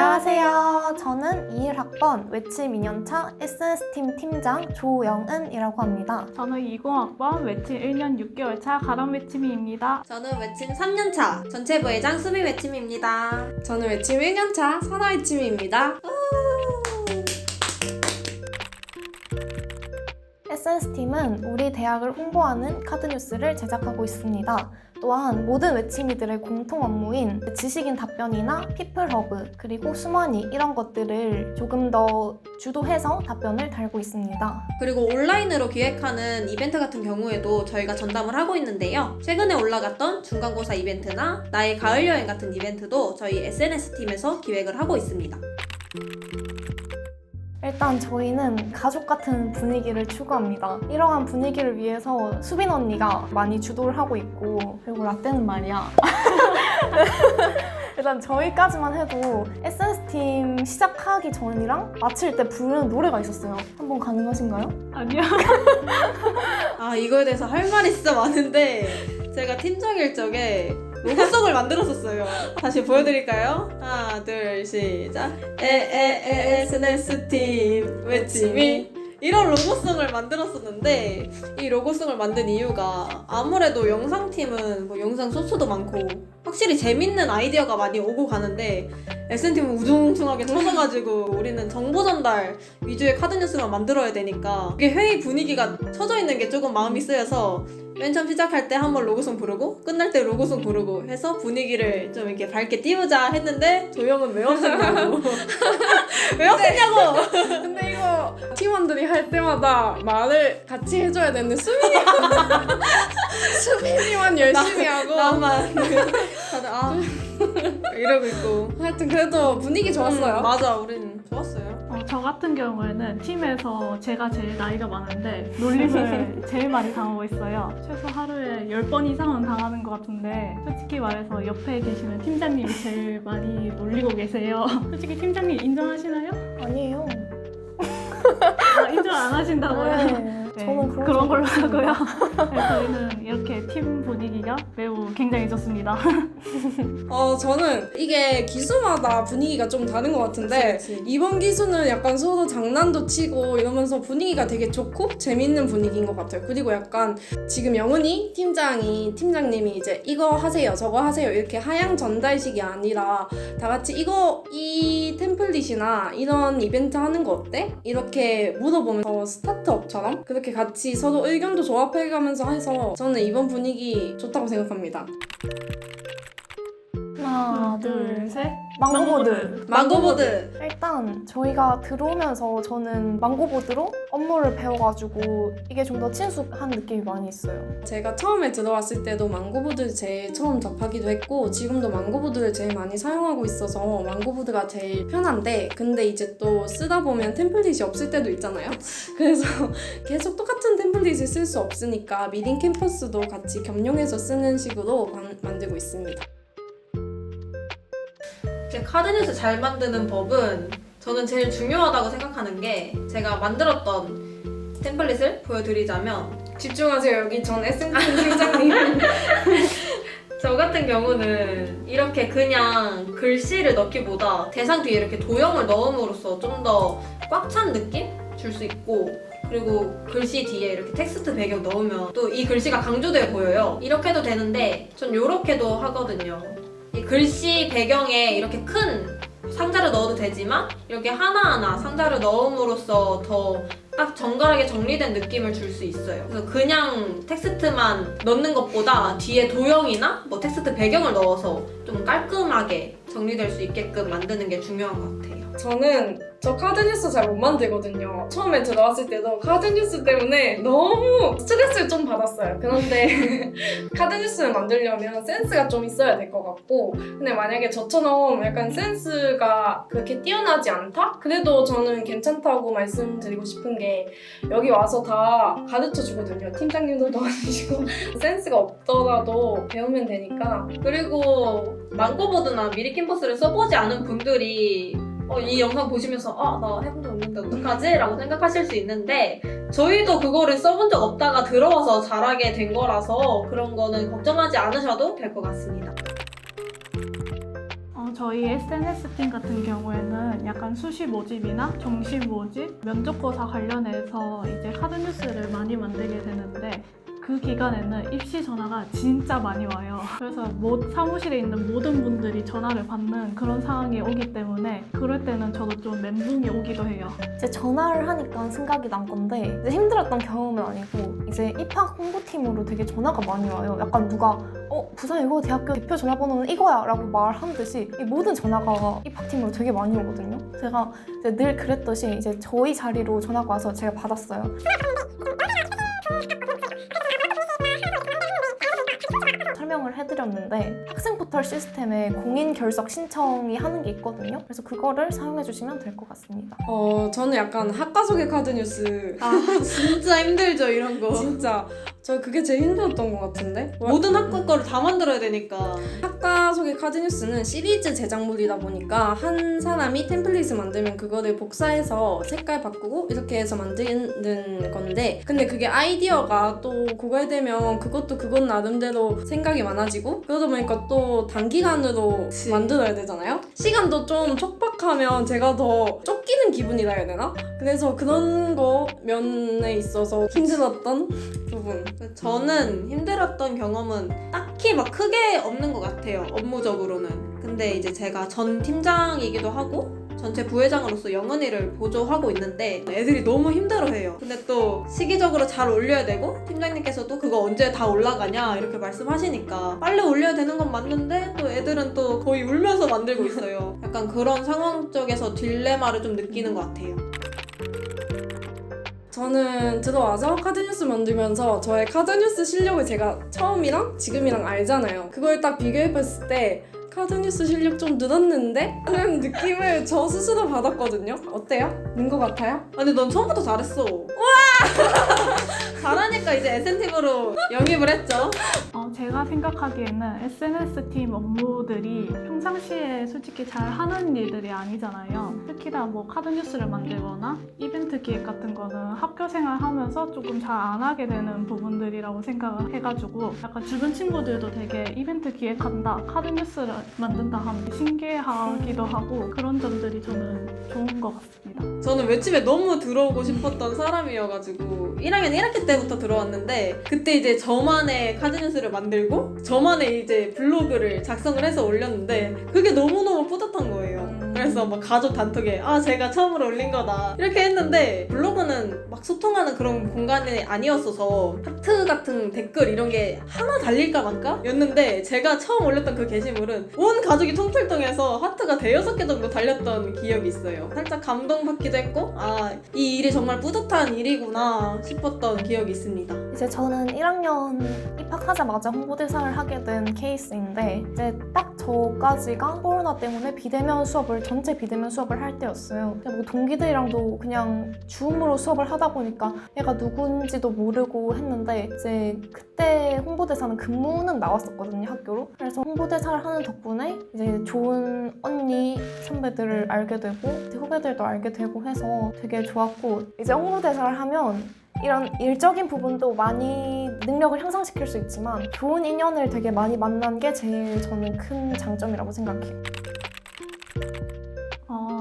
안녕하세요. 저는 21학번 외침 2년차 SNS팀 팀장 조영은이라고 합니다. 저는 20학번 외침 1년 6개월 차 가람 외침이입니다. 저는 외침 3년차 전체 부회장 수비 외침입니다. 저는 외침 1년차 선아 외침입니다. SNS팀은 우리 대학을 홍보하는 카드뉴스를 제작하고 있습니다. 또한 모든 외침이들의 공통 업무인 지식인 답변이나 피플허브 그리고 수만이 이런 것들을 조금 더 주도해서 답변을 달고 있습니다. 그리고 온라인으로 기획하는 이벤트 같은 경우에도 저희가 전담을 하고 있는데요. 최근에 올라갔던 중간고사 이벤트나 나의 가을 여행 같은 이벤트도 저희 SNS 팀에서 기획을 하고 있습니다. 일단 저희는 가족 같은 분위기를 추구합니다. 이러한 분위기를 위해서 수빈 언니가 많이 주도를 하고 있고 그리고 라떼는 말이야. 일단 저희까지만 해도 SNS팀 시작하기 전이랑 마칠 때 부르는 노래가 있었어요. 한번 가능하신가요? 아니요. 아 이거에 대해서 할 말이 진짜 많은데 제가 팀장 일 적에 로고송을 만들었었어요. 다시 보여드릴까요? 하나 둘 시작. 에에에 SNS 팀 외침이 이런 로고송을 만들었었는데 이 로고송을 만든 이유가 아무래도 영상팀은 뭐 영상 소스도 많고 확실히 재밌는 아이디어가 많이 오고 가는데 SN팀은 우중충하게 터져가지고 우리는 정보 전달 위주의 카드 뉴스만 만들어야 되니까 이게 회의 분위기가 쳐져 있는 게 조금 마음이 쓰여서 맨 처음 시작할 때 한 번 로고송 부르고 끝날 때 로고송 부르고 해서 분위기를 좀 이렇게 밝게 띄우자 했는데 조영은 왜 없었냐고. 왜 없었냐고. 근데 이거 팀원들이 할 때마다 말을 같이 해줘야 되는데 수민이. 수민이만 열심히 하고. 나만. 다들 아. 이러고 있고. 하여튼 그래도 분위기 좋았어요. 음, 맞아. 우리는 좋았어요 어, 저 같은 경우에는 팀에서 제가 제일 나이가 많은데 놀림을 제일 많이 당하고 있어요. 최소 하루에 10번 이상은 당하는 것 같은데 솔직히 말해서 옆에 계시는 팀장님이 제일 많이 놀리고 계세요. 솔직히 팀장님 인정하시나요? 아니에요. 아, 인정 안 하신다고요? 네. 네, 저는 그런 그런 적 걸로 없습니다. 하고요. 네, 저희는 이렇게 팀 분위기가 매우 굉장히 좋습니다. 어 저는 이게 기수마다 분위기가 좀 다른 것 같은데 그치, 그치. 이번 기수는 약간 서로 장난도 치고 이러면서 분위기가 되게 좋고 재밌는 분위기인 것 같아요. 그리고 약간 지금 영훈이 팀장이 팀장님이 이제 이거 하세요 저거 하세요 이렇게 하향 전달식이 아니라 다 같이 이거 이 템플릿이나 이런 이벤트 하는 거 어때? 이렇게 물어보면서 스타트업처럼 그렇게 같이 서로 의견도 조합해가면서 해서 저는 이번 분위기 좋다고 생각합니다. 하나, 둘, 셋. 망고보드. 망고보드. 일단 저희가 들어오면서 저는 망고보드로 업무를 배워가지고 이게 좀 더 친숙한 느낌이 많이 있어요. 제가 처음에 들어왔을 때도 망고보드를 제일 처음 접하기도 했고 지금도 망고보드를 제일 많이 사용하고 있어서 망고보드가 제일 편한데 근데 이제 또 쓰다 보면 템플릿이 없을 때도 있잖아요. 그래서 계속 똑같은 템플릿을 쓸 수 없으니까 미딘 캠퍼스도 같이 겸용해서 쓰는 식으로 만, 만들고 있습니다. 제 카드뉴스 잘 만드는 법은 저는 제일 중요하다고 생각하는 게 제가 만들었던 템플릿을 보여드리자면 집중하세요 여기 전 SNT 팀장님. 저 같은 경우는 이렇게 그냥 글씨를 넣기보다 대상 뒤에 이렇게 도형을 넣음으로써 좀 더 꽉 찬 느낌 줄 수 있고 그리고 글씨 뒤에 이렇게 텍스트 배경 넣으면 또 이 글씨가 강조되어 보여요. 이렇게도 되는데 전 이렇게도 하거든요. 이 글씨 배경에 이렇게 큰 상자를 넣어도 되지만 이렇게 하나하나 상자를 넣음으로써 더 딱 정갈하게 정리된 느낌을 줄 수 있어요. 그래서 그냥 텍스트만 넣는 것보다 뒤에 도형이나 뭐 텍스트 배경을 넣어서 좀 깔끔하게 정리될 수 있게끔 만드는 게 중요한 것 같아요. 저는 저 카드뉴스 잘 못 만들거든요. 처음에 들어왔을 때도 카드뉴스 때문에 너무 스트레스를 좀 받았어요. 그런데 카드뉴스를 만들려면 센스가 좀 있어야 될 것 같고 근데 만약에 저처럼 약간 센스가 그렇게 뛰어나지 않다? 그래도 저는 괜찮다고 말씀드리고 싶은 게 여기 와서 다 가르쳐 주거든요. 팀장님도 도와주시고 센스가 없더라도 배우면 되니까 그리고 망고보드나 미리 캠퍼스를 써보지 않은 분들이 어, 이 영상 보시면서 아, 나 해본 적 없는데 어떡하지? 라고 생각하실 수 있는데 저희도 그거를 써본 적 없다가 들어와서 잘하게 된 거라서 그런 거는 걱정하지 않으셔도 될 것 같습니다. 어, 어, 저희 SNS 팀 같은 경우에는 약간 수시 모집이나 정시 모집, 면접고사 관련해서 이제 카드 뉴스를 많이 만들게 되는데 그 기간에는 입시 전화가 진짜 많이 와요. 그래서 모, 사무실에 있는 모든 분들이 전화를 받는 그런 상황이 오기 때문에 그럴 때는 저도 좀 멘붕이 오기도 해요. 이제 전화를 하니까 생각이 난 건데 힘들었던 경험은 아니고 이제 입학 홍보팀으로 되게 전화가 많이 와요. 약간 누가 어 부산 이거 대학교 대표 전화번호는 이거야라고 말한 듯이 이 모든 전화가 입학팀으로 되게 많이 오거든요. 제가 늘 그랬듯이 이제 저희 자리로 전화가 와서 제가 받았어요. 해드렸는데 학생 포털 시스템에 공인 결석 신청이 하는 게 있거든요. 그래서 그거를 사용해 주시면 될 것 같습니다. 어 저는 약간 학과 소개 카드 뉴스 아 진짜 힘들죠 이런 거. 진짜 저 그게 제일 힘들었던 것 같은데 모든 학과 거를 다 만들어야 되니까. 학과 소개 카드 뉴스는 시리즈 제작물이다 보니까 한 사람이 템플릿을 만들면 그거를 복사해서 색깔 바꾸고 이렇게 해서 만드는 건데 근데 그게 아이디어가 또 그거에 되면 그것도 그것 나름대로 생각이 많아지고 그러다 보니까 또 단기간으로 그치. 만들어야 되잖아요 시간도 좀 촉박하면 제가 더 쫓기는 기분이라 해야 되나? 그래서 그런 거 면에 있어서 힘들었던 부분 저는 힘들었던 경험은 딱히 막 크게 없는 것 같아요. 업무적으로는. 근데 이제 제가 전 팀장이기도 하고 전체 부회장으로서 영은이를 보조하고 있는데 애들이 너무 힘들어해요. 근데 또 시기적으로 잘 올려야 되고 팀장님께서도 그거 언제 다 올라가냐 이렇게 말씀하시니까 빨리 올려야 되는 건 맞는데 또 애들은 또 거의 울면서 만들고 있어요. 약간 그런 상황 쪽에서 딜레마를 좀 느끼는 것 같아요. 저는 들어와서 카드뉴스 만들면서 저의 카드뉴스 실력을 제가 처음이랑 지금이랑 알잖아요. 그걸 딱 비교해봤을 때 카드뉴스 실력 좀 늘었는데? 하는 느낌을 저 스스로 받았거든요. 어때요? 는 것 같아요? 아, 근데 넌 처음부터 잘했어. 와! 잘하니까 이제 에센티브로 영입을 했죠. 어, 제가 생각하기에는 SNS 팀 업무들이 평상시에 솔직히 잘 하는 일들이 아니잖아요. 특히나 뭐 카드 뉴스를 만들거나 이벤트 기획 같은 거는 학교 생활 하면서 조금 잘 안 하게 되는 부분들이라고 생각을 해가지고 약간 주변 친구들도 되게 이벤트 기획한다, 카드 뉴스를 만든다 하면 신기해하기도 하고 그런 점들이 저는 좋은 것 같습니다. 저는 외침에 너무 들어오고 싶었던 사람이어가지고 1학년 1학기 때부터 들어왔는데 그때 이제 저만의 카드 뉴스를 만들 고 저만의 이제 블로그를 작성을 해서 올렸는데 그게 너무너무 뿌듯한 거예요. 그래서 막 가족 단톡에 아 제가 처음으로 올린 거다 이렇게 했는데 블로그는 막 소통하는 그런 공간이 아니었어서 하트 같은 댓글 이런 게 하나 달릴까 말까 였는데 제가 처음 올렸던 그 게시물은 온 가족이 통틀통해서 하트가 대여섯 개 정도 달렸던 기억이 있어요. 살짝 감동받기도 했고 아 이 일이 정말 뿌듯한 일이구나 싶었던 기억이 있습니다. 이제 저는 1학년 입학하자마자 홍보대사를 하게 된 케이스인데 이제 딱 저까지가 코로나 때문에 비대면 수업을 전체 비대면 수업을 할 때였어요. 뭐 동기들이랑도 그냥 줌으로 수업을 하다 보니까 얘가 누군지도 모르고 했는데 이제 그때 홍보대사는 근무는 나왔었거든요 학교로. 그래서 홍보대사를 하는 덕분에 이제 좋은 언니 선배들을 알게 되고 후배들도 알게 되고 해서 되게 좋았고 이제 홍보대사를 하면 이런 일적인 부분도 많이 능력을 향상시킬 수 있지만 좋은 인연을 되게 많이 만난 게 제일 저는 큰 장점이라고 생각해요.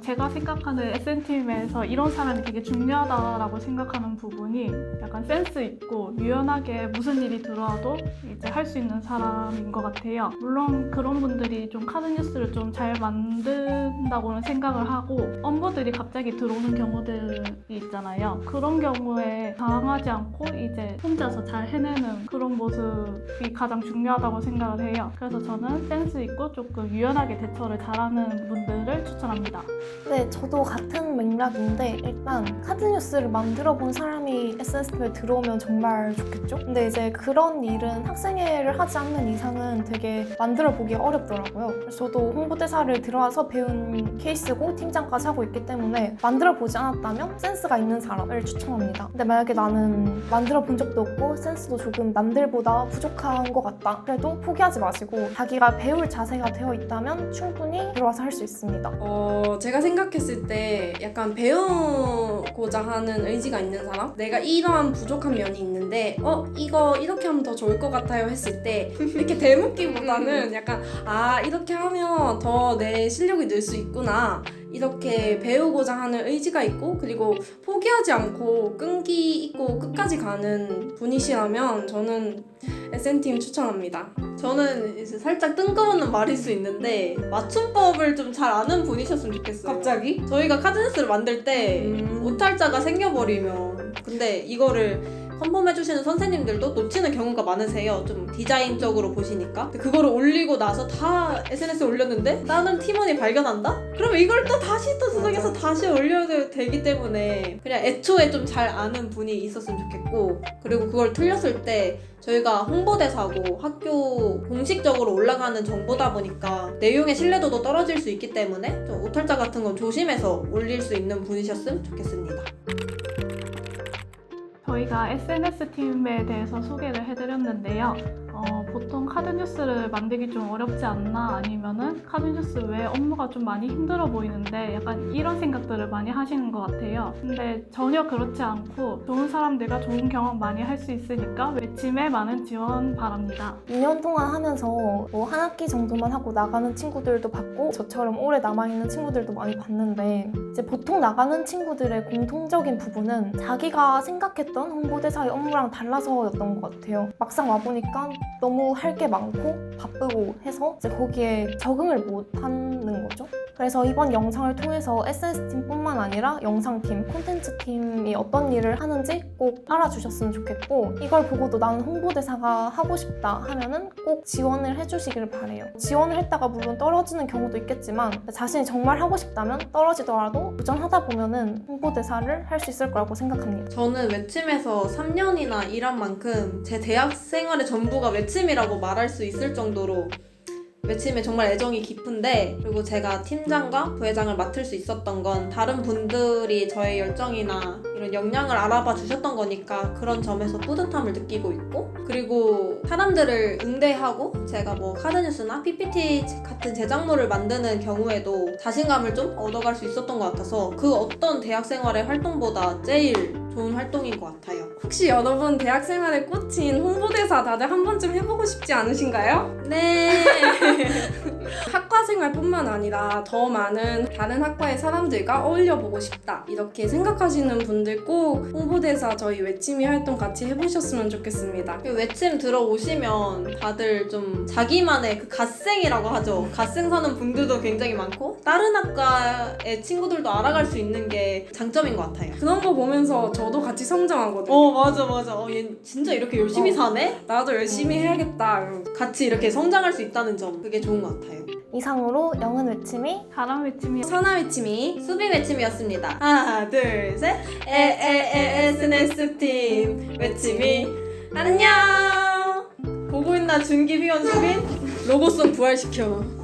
어, 제가 생각하는 SN팀에서 이런 사람이 되게 중요하다라고 생각하는 부분이 약간 센스 있고 유연하게 무슨 일이 들어와도 이제 할 수 있는 사람인 것 같아요. 물론 그런 분들이 좀 카드 뉴스를 좀 잘 만든다고는 생각을 하고 업무들이 갑자기 들어오는 경우들이 있잖아요. 그런 경우에 당황하지 않고 이제 혼자서 잘 해내는 그런 모습이 가장 중요하다고 생각을 해요. 그래서 저는 센스 있고 조금 유연하게 대처를 잘하는 분들을 추천합니다. 네, 저도 같은 맥락인데 일단 카드뉴스를 만들어 본 사람이 SNS에 들어오면 정말 좋겠죠? 근데 이제 그런 일은 학생회를 하지 않는 이상은 되게 만들어 보기 어렵더라고요. 그래서 저도 홍보대사를 들어와서 배운 케이스고 팀장까지 하고 있기 때문에 만들어 보지 않았다면 센스가 있는 사람을 추천합니다. 근데 만약에 나는 만들어 본 적도 없고 센스도 조금 남들보다 부족한 것 같다. 그래도 포기하지 마시고 자기가 배울 자세가 되어 있다면 충분히 들어와서 할 수 있습니다. 어, 제가 제가 생각했을 때 약간 배우고자 하는 의지가 있는 사람? 내가 이러한 부족한 면이 있는데 어 이거 이렇게 하면 더 좋을 것 같아요 했을 때 이렇게 대묻기보다는 약간 아 이렇게 하면 더 내 실력이 늘 수 있구나 이렇게 배우고자 하는 의지가 있고 그리고 포기하지 않고 끈기 있고 끝까지 가는 분이시라면 저는 SN팀 추천합니다. 저는 이제 살짝 뜬금없는 말일 수 있는데 맞춤법을 좀 잘 아는 분이셨으면 좋겠어요. 갑자기? 저희가 카드뉴스를 만들 때 음. 오탈자가 생겨버리면 근데 이거를 컨펌해주시는 선생님들도 놓치는 경우가 많으세요. 좀 디자인적으로 보시니까. 근데 그거를 올리고 나서 다 SNS에 올렸는데 다른 팀원이 발견한다? 그러면 이걸 또 다시 또 수정해서 다시 올려도 되기 때문에 그냥 애초에 좀 잘 아는 분이 있었으면 좋겠고 그리고 그걸 틀렸을 때 저희가 홍보대사고 학교 공식적으로 올라가는 정보다 보니까 내용의 신뢰도도 떨어질 수 있기 때문에 좀 오탈자 같은 건 조심해서 올릴 수 있는 분이셨으면 좋겠습니다. 저희가 SNS 팀에 대해서 소개를 해드렸는데요. 어, 보통 카드 뉴스를 만들기 좀 어렵지 않나 아니면은 카드 뉴스 외에 업무가 좀 많이 힘들어 보이는데 약간 이런 생각들을 많이 하시는 것 같아요. 근데 전혀 그렇지 않고 좋은 사람들과 좋은 경험 많이 할 수 있으니까 외침에 많은 지원 바랍니다. 2년 동안 하면서 뭐 한 학기 정도만 하고 나가는 친구들도 봤고 저처럼 오래 남아있는 친구들도 많이 봤는데 이제 보통 나가는 친구들의 공통적인 부분은 자기가 생각했던 홍보대사의 업무랑 달라서였던 것 같아요. 막상 와보니까 너무 할 게 많고 바쁘고 해서 이제 거기에 적응을 못 하는 거죠. 그래서 이번 영상을 통해서 SNS팀뿐만 아니라 영상팀, 콘텐츠 팀이 어떤 일을 하는지 꼭 알아주셨으면 좋겠고 이걸 보고도 나는 홍보대사가 하고 싶다 하면은 꼭 지원을 해주시길 바래요. 지원을 했다가 물론 떨어지는 경우도 있겠지만 자신이 정말 하고 싶다면 떨어지더라도 도전하다 보면은 홍보대사를 할 수 있을 거라고 생각합니다. 저는 외침에서 3년이나 일한 만큼 제 대학 생활의 전부가 외침이라고 말할 수 있을 정도로 외침에 정말 애정이 깊은데 그리고 제가 팀장과 부회장을 맡을 수 있었던 건 다른 분들이 저의 열정이나 이런 역량을 알아봐 주셨던 거니까 그런 점에서 뿌듯함을 느끼고 있고 그리고 사람들을 응대하고 제가 뭐 카드뉴스나 PPT 같은 제작물을 만드는 경우에도 자신감을 좀 얻어갈 수 있었던 것 같아서 그 어떤 대학 생활의 활동보다 제일 좋은 활동인 것 같아요. 혹시 여러분 대학생활에 꽂힌 홍보대사 다들 한 번쯤 해보고 싶지 않으신가요? 네. 학과 생활뿐만 아니라 더 많은 다른 학과의 사람들과 어울려 보고 싶다 이렇게 생각하시는 분들 꼭 홍보 대사 저희 외침이 활동 같이 해보셨으면 좋겠습니다. 그 외침 들어오시면 다들 좀 자기만의 그 갓생이라고 하죠. 갓생 사는 분들도 굉장히 많고 다른 학과의 친구들도 알아갈 수 있는 게 장점인 것 같아요. 그런 거 보면서 저도 같이 성장하거든요. 어 맞아 맞아. 어, 얘 진짜 이렇게 열심히 어. 사네. 나도 열심히 해야겠다. 같이 이렇게 성장할 수 있다는 점 그게 좋은 것 같아요. 이상으로 영은 외침이 가람 외침이 선화 외침이 수비 외침이었습니다. 하나 둘 셋. 에에에 SNS 팀 외침이 안녕. 보고 있나 준기 위원 수빈 로고송 부활시켜.